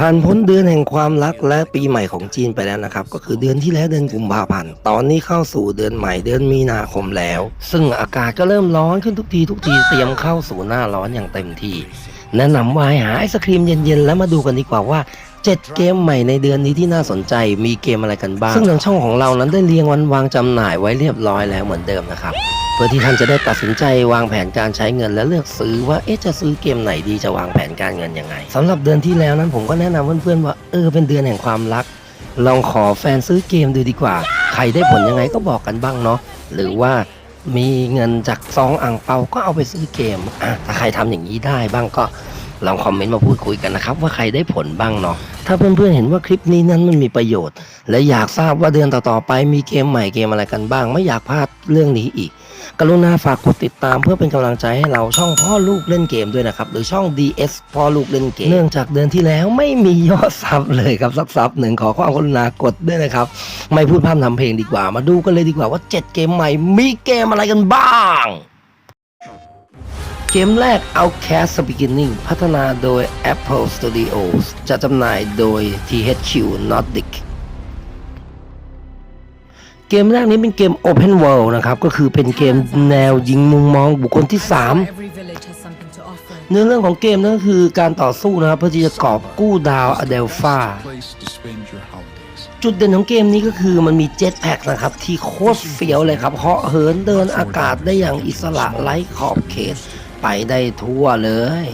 ผ่านพ้นเดือนแห่งความรักและปีใหม่ของจีนไปแล้วนะครับ ก็คือเดือนที่แล้วเดือนกุมภาพันธ์ตอนนี้เข้าสู่เดือนใหม่เดือนมีนาคมแล้ว ซึ่งอากาศก็เริ่มร้อนขึ้นทุกทีทุกทีเตรียมเข้าสู่หน้าร้อนอย่างเต็มที่แนะนำว่าให้หาไอศครีมเย็นๆ แล้วมาดูกันดีกว่าว่า 7 เกมใหม่ในเดือนนี้ที่น่าสนใจมีเกมอะไรกันบ้าง ซึ่งทางช่องของเรานั้นได้เรียงวันวางจำหน่ายไว้เรียบร้อยแล้วเหมือนเดิมนะครับ พื่อที่ท่านจะได้ตัดสินใจวางแผนการใช้เงิน และเลือกซื้อว่าเอ๊ะจะซื้อเกมไหนดีจะวางแผนการเงินยังไงสำหรับเดือนที่แล้วนั้นผมก็แนะนำเพื่อนๆว่าเออเป็นเดือนแห่งความรัก ลองขอแฟนซื้อเกมดูดีกว่า ใครได้ผลยังไงก็บอกกันบ้างเนาะหรือว่ามีเงินจากซองอ่างเปาก็เอาไปซื้อเกมอะถ้าใครทำอย่างนี้ได้บ้างก็ลองคอมเมนต์มาพูดคุยกันนะครับ ว่าใครได้ผลบ้างเนาะถ้าเพื่อนๆเห็นว่าคลิปนี้นั้นมันมีประโยชน์ และอยากทราบว่าเดือนต่อๆไปมีเกมใหม่เกมอะไรกันบ้าง ไม่อยากพลาดเรื่องนี้อีก กรุณาฝากกดติดตามเพื่อเป็นกำลังใจให้เราช่องพ่อลูกเล่นเกมด้วยนะครับ หรือช่อง DS พ่อลูกเล่นเกม เนื่องจากเดือนที่แล้วไม่มียอดซับเลยครับสักซับหนึ่งขอความกรุณากดด้วยนะครับ ไม่พูดพร่ำทำเพลงดีกว่า มาดูกันเลยดีกว่าว่า 7 เกมใหม่มีเกมอะไรกันบ้างเกมแรก Outcast Beginning พัฒนาโดย Apple Studios จะจำหน่ายโดย THQ Nordic เกมแรกนี้เป็นเกม Open World นะครับ ก็คือเป็นเกมแนวยิงมุมมองบุคคลที่ 3 เนื้อเรื่องของเกมนั่นก็คือการต่อสู้นะครับ เพื่อที่จะกอบกู้ดาวอเดลฟาจุดเด่นของเกมนี้ก็คือมันมีเจ็ตแพ็กนะครับ ที่โคตรเฟี้ยวเลยครับเหาะเหินเดินอากาศได้อย่างอิสระไร้ขอบเขต ไปได้ทั่วเลย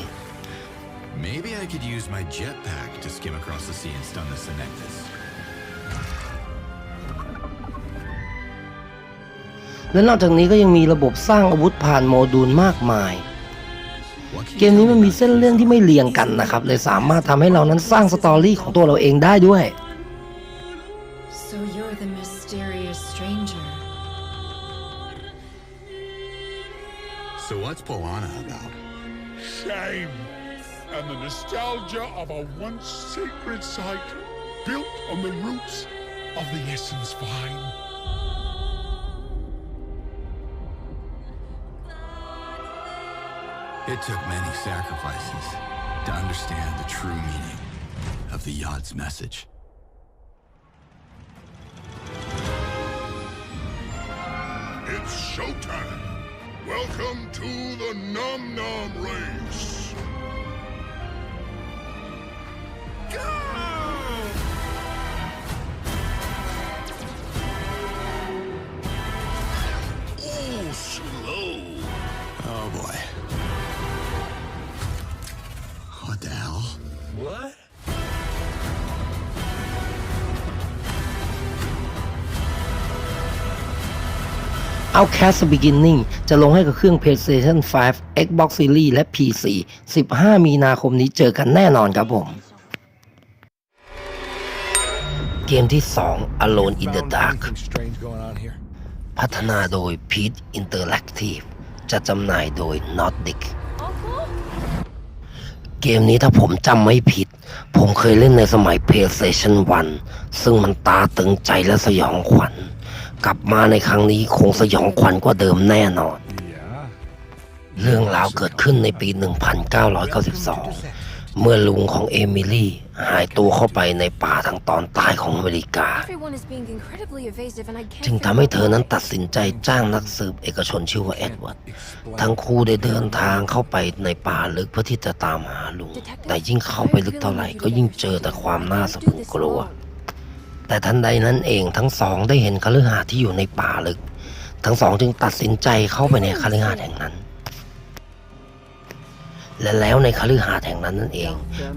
Maybe I could use my jetpack to skim across the sea and stun the Senectus. และนอกจากนี้ก็ยังมีระบบสร้างอาวุธผ่านโมดูลมากมาย What can เกมนี้มันมีเส้นเรื่องที่ไม่เรียงกันนะครับ เลยสามารถทำให้เรานั้นสร้างสตอรี่ของตัวเราเองได้ด้วย So you're the mysterious stranger. So what's Polana about? Shame and the nostalgia of a once sacred site built on the roots of the essence vine. It took many sacrifices to understand the true meaning of the Yod's message. It's showtime. Welcome to the Num Num Race. Go! Oh, slow. Oh boy. What? Outcast Beginning จะลงให้กับเครื่อง PlayStation 5 Xbox Series และ PC 15 มีนาคมนี้เจอกันแน่นอนครับผม เกมที่ 2 Alone in the Dark พัฒนาโดย Peach Interactive จะจำหน่ายโดย Nordic เกมนี้ถ้าผมจำไม่ผิด ผมเคยเล่นในสมัย PlayStation 1 ซึ่งมันตาตึงใจและสยองขวัญ กลับมาในครั้งนี้คงสยองขวัญกว่าเดิมแน่นอน Yeah. เรื่องราวเกิดขึ้นในปี 1992 เมื่อลุงของเอมิลี่หายตัวเข้าไปในป่าทางตอนใต้ของอเมริกา Everyone is being incredibly evasive and I can't จึง figure ทำให้ out เธอ what นั้น it ตัด is. สินใจจ้างนักสืบเอกชนชื่อว่าเอ็ดเวิร์ดทั้งคู่ได้เดินทางเข้าไปในป่าลึกเพื่อที่จะตามหาลุง แต่ยิ่งเข้าไปลึกเท่าไหร่ก็ยิ่งเจอแต่ความน่าสะพรึงกลัว แต่ทันใดนั้นเองทั้งสองได้เห็นคฤหาสน์ที่อยู่ในป่าลึก ทั้งสองจึงตัดสินใจเข้าไปในคฤหาสน์แห่งนั้น และแล้วในคฤหาสน์แห่งนั้นนั่นเอง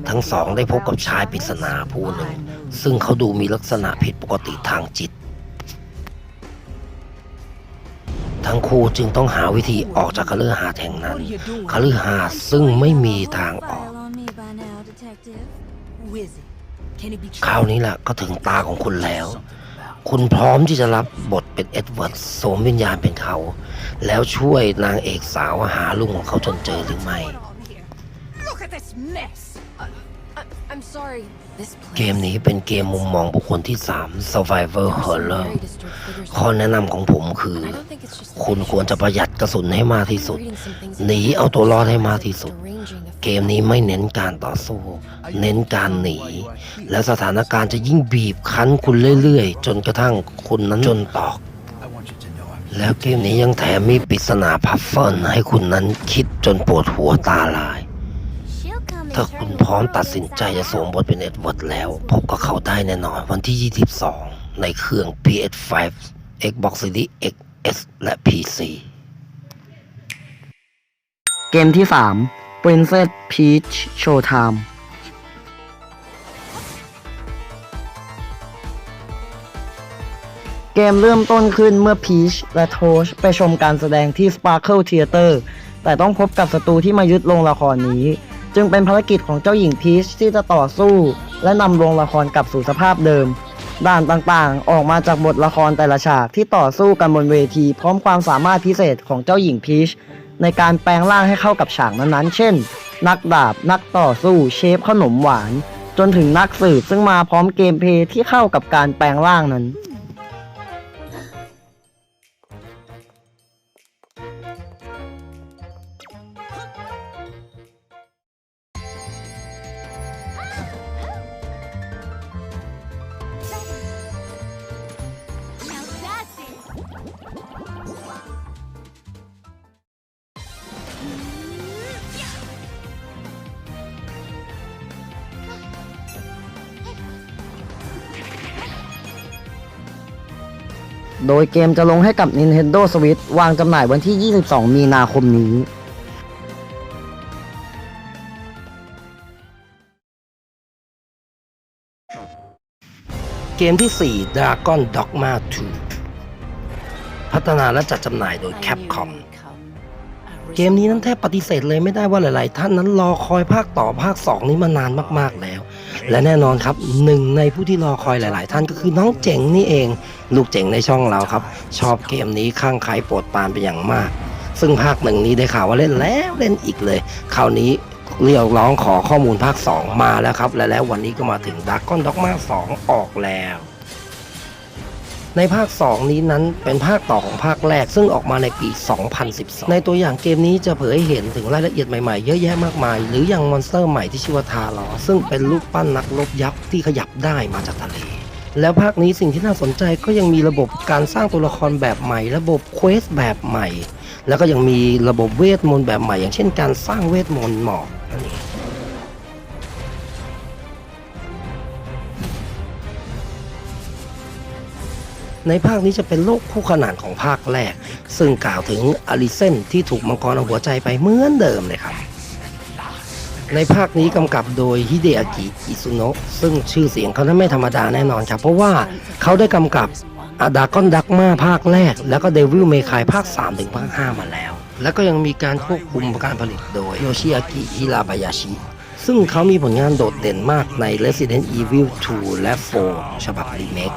ทั้งสองได้พบกับชายปริศนาผู้หนึ่ง ซึ่งเขาดูมีลักษณะผิดปกติทางจิต ทั้งคู่จึงต้องหาวิธีออกจากคฤหาสน์แห่งนั้นคฤหาสน์ซึ่งไม่มีทางออก คราวนี้แหละก็ถึงตาของคุณแล้ว คุณพร้อมที่จะรับบทเป็นเอ็ดเวิร์ดสวมวิญญาณเป็นเขา แล้วช่วยนางเอกสาวหาลุงของเขาจนเจอหรือไม่ mess! I, I'm sorry. This เกม place นี้เป็นเกมมุมมองบุคคลที่ 3 Survivor There's some Horror very disturbed figures ข้อแนะนำของผมคือ and I don't think it's just คุณควรจะประหยัดกระสุนให้มากที่สุด reading some things หนีเอาตัวรอดให้มากที่สุด deranging เกมนี้ไม่เน้นการต่อสู้ เน้นการหนี และสถานการณ์จะยิ่งบีบคั้นคุณเรื่อยๆ จนกระทั่งคุณนั้นจนตอก I want you to know I'm แล้วเกมนี้ยังแถมมีปริศนาพัฟเฟิลให้คุณนั้นคิดจนปวดหัวตาลาย She'll come and ถ้าคุณพร้อมตัดสินใจจะสวมบทเป็นเอ็ดเวิร์ดแล้ว พบกับเขาได้แน่นอนวันที่ 22 ในเครื่อง PS5 Xbox Series X S และ PC เกมที่ 3 Princess Peach Showtime เกมเริ่มต้นขึ้นเมื่อ Peach และ Tosh ไปชมการแสดงที่ Sparkle Theater แต่ต้องพบกับศัตรูที่มายึดโรงละครนี้ จึงเป็นภารกิจของเจ้าหญิง Peach ที่จะต่อสู้ และนำโรงละครกลับสู่สภาพเดิม ด่านต่างๆ ออกมาจากบทละครแต่ละฉากที่ต่อสู้กันบนเวที พร้อมความสามารถพิเศษของเจ้าหญิง Peach ในการแปลงร่างให้เข้ากับฉากนั้นๆ เช่น นักดาบ นักต่อสู้ เชฟขนมหวาน จนถึงนักสืบซึ่งมาพร้อมเกมเพลย์ที่เข้ากับการแปลงร่างนั้น โดยเกมจะลงให้กับ Nintendo Switch วางจำหน่ายวันที่ 22 มีนาคมนี้เกมที่ 4 Dragon Dogma 2 พัฒนาและจัดจำหน่ายโดย Capcom เกมนี้นั้นแทบปฏิเสธเลยไม่ได้ว่าหลาย ๆ ท่านนั้นรอคอยภาคต่อภาค 2 นี้มานานมาก ๆ แล้ว และแน่นอนครับหนึ่งในผู้ที่รอคอยหลาย ๆ ท่านก็คือน้องเจ๋งนี่เอง ลูกเจ๋งในช่องเราครับ ชอบเกมนี้ข้างใครโปรดปานเป็นอย่างมาก ซึ่งภาคหนึ่งนี้ได้ข่าวว่าเล่นแล้วเล่นอีกเลย คราวนี้เรียกร้องขอข้อมูลภาค 2 มาแล้วครับ และแล้ววันนี้ก็มาถึงดักก้อนด็อกมา2ออกแล้ว ในภาค 2 นี้นั้นเป็นภาคต่อของภาคแรก ซึ่งออกมาในปี 2012 ในตัวอย่างเกมนี้จะเผยให้เห็นถึงรายละเอียดใหม่ๆ เยอะแยะมากมาย หรืออย่างมอนสเตอร์ใหม่ที่ชื่อว่าทารอซึ่งเป็นรูปปั้นนักรบยักษ์ที่ขยับได้มาจากทะเลแล้วภาคนี้สิ่งที่น่าสนใจก็ยังมีระบบการสร้างตัวละครแบบใหม่ ระบบเควสแบบใหม่ แล้วก็ยังมีระบบเวทมนต์แบบใหม่ อย่างเช่นการสร้างเวทมนต์หมอกนั่นเอง ในภาคนี้จะเป็นโลกคู่ขนานของภาคแรก ซึ่งกล่าวถึงอลิเซนที่ถูกมังกรเอาหัวใจไปเหมือนเดิมเลยครับ ในภาคนี้กำกับโดยฮิเดอากิอิซุโนะซึ่งชื่อเสียงเขานั้นไม่ธรรมดาแน่นอนครับ เพราะว่าเขาได้กำกับอาดากอนดักมาภาคแรก แล้วก็เดวิลเมคายภาค 3 ถึงภาค 5 มาแล้ว แล้วก็ยังมีการควบคุมการผลิตโดยโยชิอากิฮิราบายาชิซึ่งเขามีผลงานโดดเด่นมากใน Resident Evil 2 และ 4 ฉบับรีเมค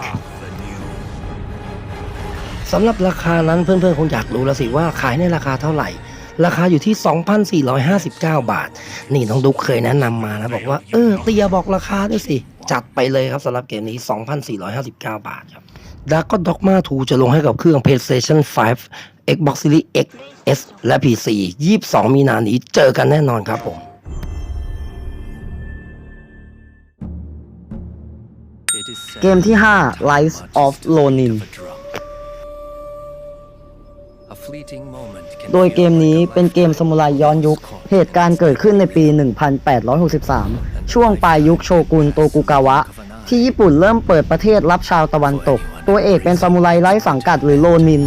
สำหรับราคานั้นเพื่อนๆคงอยากรู้แล้วสิว่าขายในราคาเท่าไหร่ ราคาอยู่ที่ 2,459 บาท นี่น้องดุ๊กเคยแนะนำมานะบอกว่าเออเตียบอกราคาด้วยสิ จัดไปเลยครับสำหรับเกมนี้ 2,459 บาทครับ Dragon Dogma 2จะลงให้กับเครื่อง PlayStation 5 Xbox Series X S และ PC 22 มีนานี้เจอกันแน่นอนครับผมเกมที่5 Rise of Ronin โดย feel เกมนี้ like a เป็นเกมสมุไรย้อนยุค เหตุการณ์เกิดขึ้นในปี 1863 ช่วงปลายยุคโชกุนโตกุกาวะ ที่ญี่ปุ่นเริ่มเปิดประเทศรับชาวตะวันตก ตัวเอกเป็นซามูไรไร้สังกัดหรือโรนิน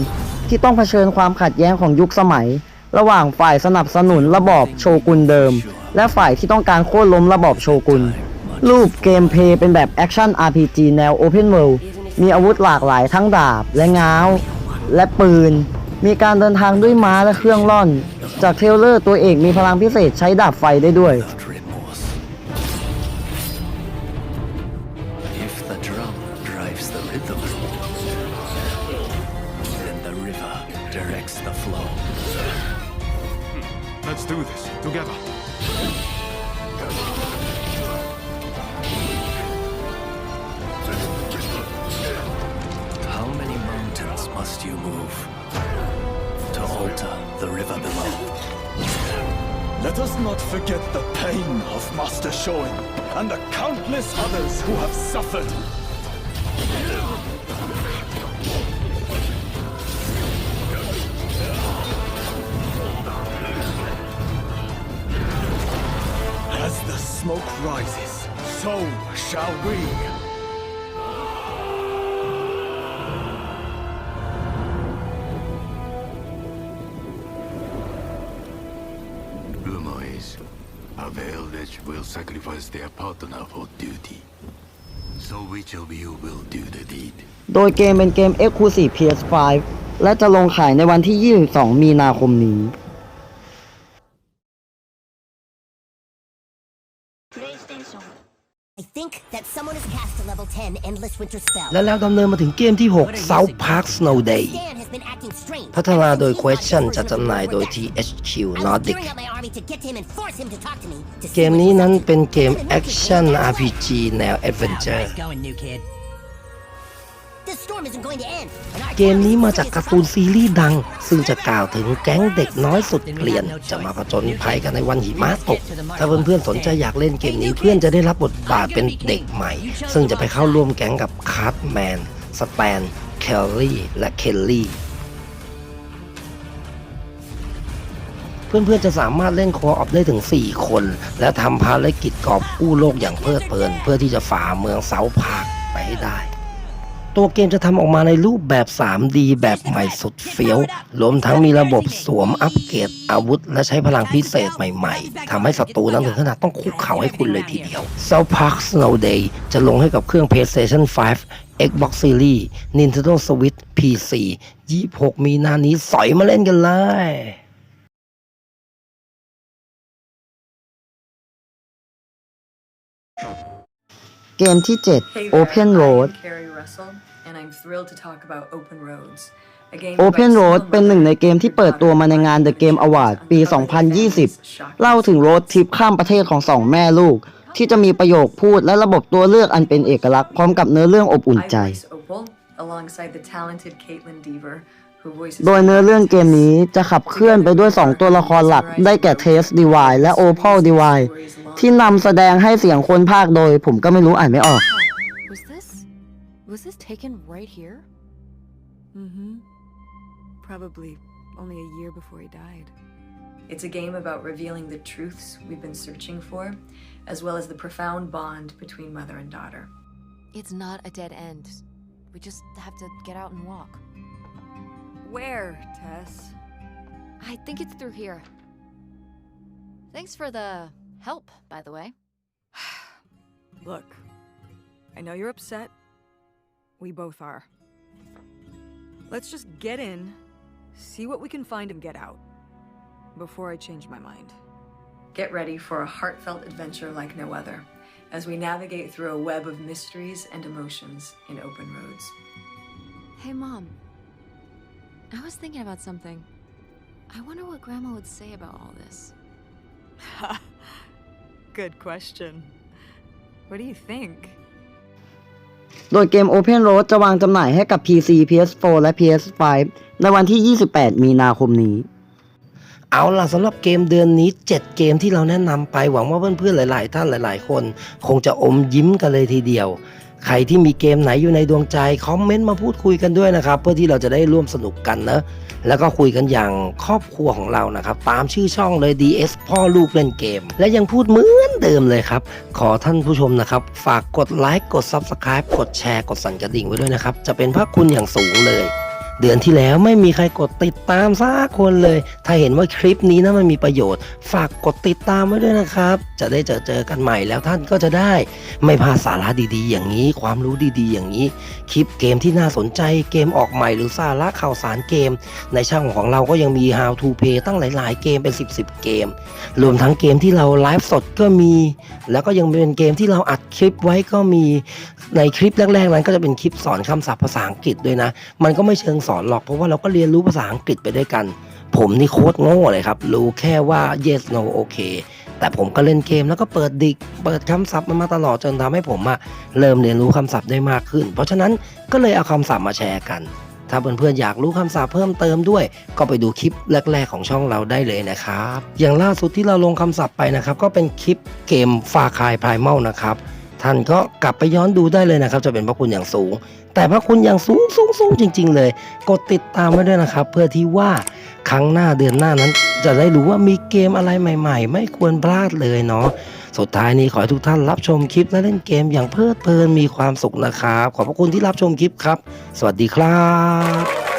ที่ต้องเผชิญความขัดแย้งของยุคสมัย ระหว่างฝ่ายสนับสนุนระบอบโชกุนเดิม และฝ่ายที่ต้องการโค่นล้มระบอบโชกุน รูปเกมเพลย์เป็นแบบแอคชั่น RPG แนว Open World มีอาวุธหลากหลายทั้งดาบและง้าว และปืน มีการเดินทางด้วยม้าและเครื่องล่อน จากเทรลเลอร์ตัวเอกมีพลังพิเศษใช้ดาบไฟได้ด้วย of remorse. If the drum drives the rhythm, then the river directs the flow. Let's do this together. How many mountains must you move to alter the river below? Let us not forget the pain of Master Shoin and the countless others who have suffered. As the smoke rises, so shall we. Will sacrifice their partner for duty. So which of you will do the deed? โดยเกมเป็นเกม Exclusive PS5 และจะลงขายในวันที่ 22 มีนาคมนี้ I think that someone has cast a level 10 endless winter spell. และแล้วดำเนินมาถึงเกมที่ 6 South Park Snow Day Stan has been acting strange. พัฒนาโดย Ever since he Question got จัด version of จำหน่าย his โดย deck. THQ I was Nordic gearing up my army to get to him and force him to talk to me. to see เกม what นี้ he's นั้น like. เป็นเกม Even though he Action can't get out. RPG แนว Adventure going, new kid. This storm isn't going to end. and our เกม town นี้ is มา in จาก serious การ์ตูน trouble. ซีรีส์ดัง ซึ่งจะกล่าวถึงแก๊งเด็กน้อยสุดเกลียน จะมาผจญภัยกันในวันหิมะตก ถ้าเพื่อนๆสนใจอยากเล่นเกมนี้เพื่อนจะได้รับบทบาทเป็นเด็กใหม่ ซึ่งจะไปเข้าร่วมแก๊งกับคาร์ดแมน สแตนเคลลี่ และเคลลี่ เพื่อนๆจะสามารถเล่นคอออฟได้ถึง 4 คน และทำภารกิจกอบกู้โลกอย่างเพลิดเพลิน เพื่อที่จะฝ่าเมืองเซาพาร์คไปให้ได้ ตัวเกมจะทำออกมาในรูปแบบ 3D แบบใหม่สุดเฟี้ยว รวมทั้งมีระบบสวมอัปเกรดอาวุธ และใช้พลังพิเศษใหม่ๆ ทำให้ศัตรูนั้นถึงขนาดต้องคุกเข่าให้คุณเลยทีเดียว South Park Snow Day จะลงให้กับเครื่อง PlayStation 5 Xbox Series Nintendo Switch PC 26 มีนานี้สอยมาเล่นกันเลย เกมที่ Hey 7 there, Open I'm Road Carrie Russell, and I'm thrilled to talk about Open Roads. a game Open about Road single เป็นหนึ่งใน mother เกมที่เปิดตัวมาในงาน The Game Award ปี uncovering the family's shocking 2020 เล่าถึงโรดทริปข้ามประเทศของสองแม่ลูก ที่จะมีประโยคพูดและระบบตัวเลือกอันเป็นเอกลักษณ์พร้อมกับเนื้อเรื่องอบอุ่น I ใจ voice Opal alongside the talented Caitlin Deaver, who voices โดยเนื้อเรื่องเกมนี้จะขับเคลื่อนไปด้วย 2 ตัวละครหลักได้แก่เทสดีวายและโอพอลดีวายที่นำแสดงให้เสียงคนภาคโดย ผมก็ไม่รู้อ่านไม่ออก Was this. Was this taken right here? Mm-hmm. Probably only a year before he died. It's a game about revealing the truths we've been searching for, as well as the profound bond between mother and daughter. It's not a dead end. We just have to get out and walk. Where, Tess? I think it's through here. Thanks for the help, by the way. Look, I know you're upset. We both are. Let's just get in, see what we can find, and get out. Before I change my mind. Get ready for a heartfelt adventure like no other, as we navigate through a web of mysteries and emotions in open roads. Hey, Mom. I was thinking about something. I wonder what Grandma would say about all this. Good question. What do you think? โดยเกม Open Road จะวางจำหน่ายให้กับ PC PS4 และ PS5 ในวันที่ 28 มีนาคมนี้ เอาล่ะสำหรับเกมเดือนนี้ 7 เกมที่เราแนะนำไปหวังว่าเพื่อนๆหลาย ๆ ท่านหลาย ๆ คน คงจะอมยิ้มกันเลยทีเดียว ใครที่มีเกมไหนอยู่ในดวงใจ คอมเมนต์มาพูดคุยกันด้วยนะครับ เพื่อที่เราจะได้ร่วมสนุกกันนะ แล้วก็คุยกันอย่างครอบครัวของเรานะครับ ตามชื่อช่องเลย DS พ่อลูกเล่นเกม และยังพูดเหมือนเดิมเลยครับ ขอท่านผู้ชมนะครับ ฝากกดไลค์กด Subscribe กดแชร์กดสั่นกระดิ่งไว้ด้วยนะครับ จะเป็นพระคุณอย่างสูงเลย เดือนที่แล้วไม่มีใครกดติดตามสักคนเลย ถ้าเห็นว่าคลิปนี้นะมันมีประโยชน์ ฝากกดติดตามไว้ด้วยนะครับ จะได้เจอเจอกันใหม่แล้วท่านก็จะได้ ไม่พลาดสาระดีๆ อย่างนี้ ความรู้ดีๆ อย่างนี้ คลิปเกมที่น่าสนใจเกมออกใหม่หรือสาระข่าวสารเกม ในช่องของเราก็ยังมี How to Play ตั้งหลาย ๆ เกมเป็น 10 10เกม รวมทั้งเกมที่เราไลฟ์สดก็มี แล้วก็ยังเป็นเกมที่เราอัดคลิปไว้ก็มีในคลิปแรก ๆ นั้นก็จะเป็นคลิปสอนคำศัพท์ภาษาอังกฤษด้วยนะ มันก็ไม่เชิงสอนหรอกเพราะว่าเราก็เรียนรู้ภาษาอังกฤษไปด้วยกัน ผมนี่โคตรโง่เลยครับ รู้แค่ว่า yes no okay แต่ผมก็เล่นเกมแล้วก็เปิดดิก เปิดคำศัพท์มันมาตลอดจนทำให้ผมอะเริ่มเรียนรู้คำศัพท์ได้มากขึ้น เพราะฉะนั้นก็เลยเอาคำศัพท์มาแชร์กัน ถ้าเพื่อนๆอยากรู้คำศัพท์เพิ่มเติมด้วย ก็ไปดูคลิปแรก ๆ ของช่องเราได้เลยนะครับ อย่างล่าสุดที่เราลงคำศัพท์ไปนะครับ ก็เป็นคลิปเกมฟาคายพายเมลนะครับ ท่านก็กลับไปย้อนดูได้เลยนะครับ จะเป็นพระคุณอย่างสูง แต่พระคุณอย่างสูงสูงสูงจริง ๆ เลย กดติดตามไว้ด้วยนะครับ เพื่อที่ว่าครั้งหน้าเดือนหน้านั้น จะได้รู้ว่ามีเกมอะไรใหม่ ๆ ไม่ควรพลาดเลยเนาะสุดท้ายนี้ขอให้ทุกท่านรับชมคลิปและเล่นเกมอย่างเพลิดเพลินมีความสุขนะครับ ขอบพระคุณที่รับชมคลิปครับ สวัสดีครับ